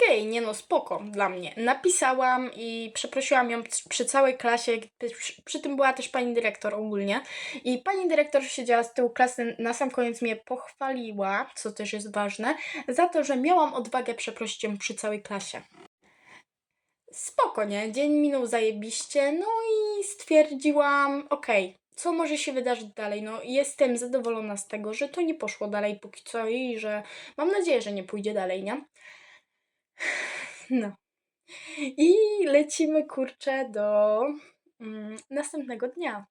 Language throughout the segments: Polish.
okej, nie no, spoko dla mnie. Napisałam i przeprosiłam ją przy- całej klasie, przy, przy tym była też pani dyrektor ogólnie. I pani dyrektor siedziała z tyłu klasy, na sam koniec mnie pochwaliła, co też jest ważne, za to, że miałam odwagę przeprosić ją przy całej klasie. Spoko, nie? Dzień minął zajebiście, no i stwierdziłam, okej, co może się wydarzyć dalej? No jestem zadowolona z tego, że to nie poszło dalej póki co i że mam nadzieję, że nie pójdzie dalej, nie? No. I lecimy, kurczę, do mm, następnego dnia.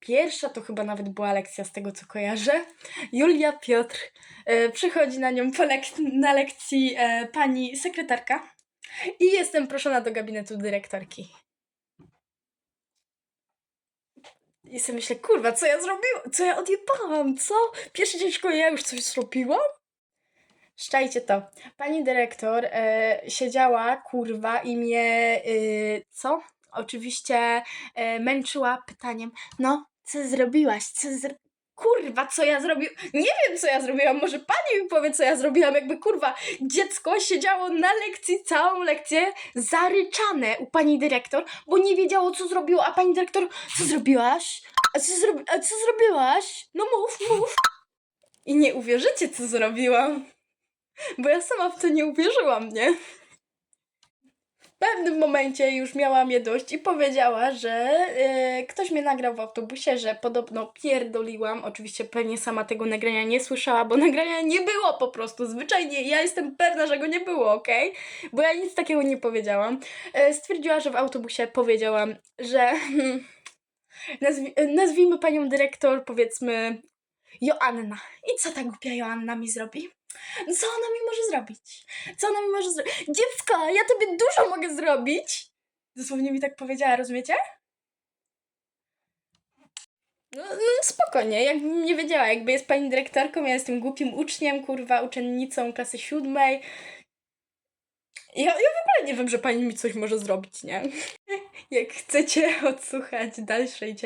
Pierwsza to chyba nawet była lekcja z tego, co kojarzę. Julia Piotr. E, przychodzi na nią po lek- na lekcji e, pani sekretarka i jestem proszona do gabinetu dyrektorki. I sobie myślę, kurwa, co ja zrobiłam? Co ja odjebałam? Co? Pierwszy dzień szkoły ja już coś zrobiłam? Szczajcie to. Pani dyrektor e, siedziała, kurwa, i mnie, y, co? Oczywiście e, męczyła pytaniem, no, co zrobiłaś? Co zro... Kurwa, co ja zrobiłam? Nie wiem, co ja zrobiłam. Może pani mi powie, co ja zrobiłam. Jakby, kurwa, dziecko siedziało na lekcji całą lekcję zaryczane u pani dyrektor, bo nie wiedziało, co zrobiło, a pani dyrektor, co zrobiłaś? A co, zrobi- a co zrobiłaś? No mów, mów. I nie uwierzycie, co zrobiłam. Bo ja sama w to nie uwierzyłam, nie? W pewnym momencie już miałam je dość i powiedziała, że e, ktoś mnie nagrał w autobusie, że podobno pierdoliłam. Oczywiście pewnie sama tego nagrania nie słyszała, bo nagrania nie było po prostu. Zwyczajnie ja jestem pewna, że go nie było, okej? Bo ja nic takiego nie powiedziałam. E, stwierdziła, że w autobusie powiedziałam, że nazwi- e, nazwijmy panią dyrektor, powiedzmy Joanna. I co ta głupia Joanna mi zrobi? Co ona mi może zrobić? Co ona mi może zrobić? Dziecko, ja tobie dużo mogę zrobić! Dosłownie mi tak powiedziała, rozumiecie? No, no spokojnie, jakbym nie wiedziała, jakby jest pani dyrektorką, ja jestem głupim uczniem, kurwa, uczennicą klasy siódmej. Ja, ja w ogóle nie wiem, że pani mi coś może zrobić, nie? Jak chcecie odsłuchać dalszej.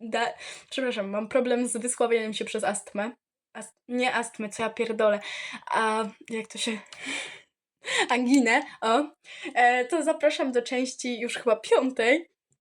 Da... Przepraszam, mam problem z wysławianiem się przez astmę. Ast... Nie astmę, co ja pierdolę. A jak to się... Anginę, o. E, to zapraszam do części już chyba piątej.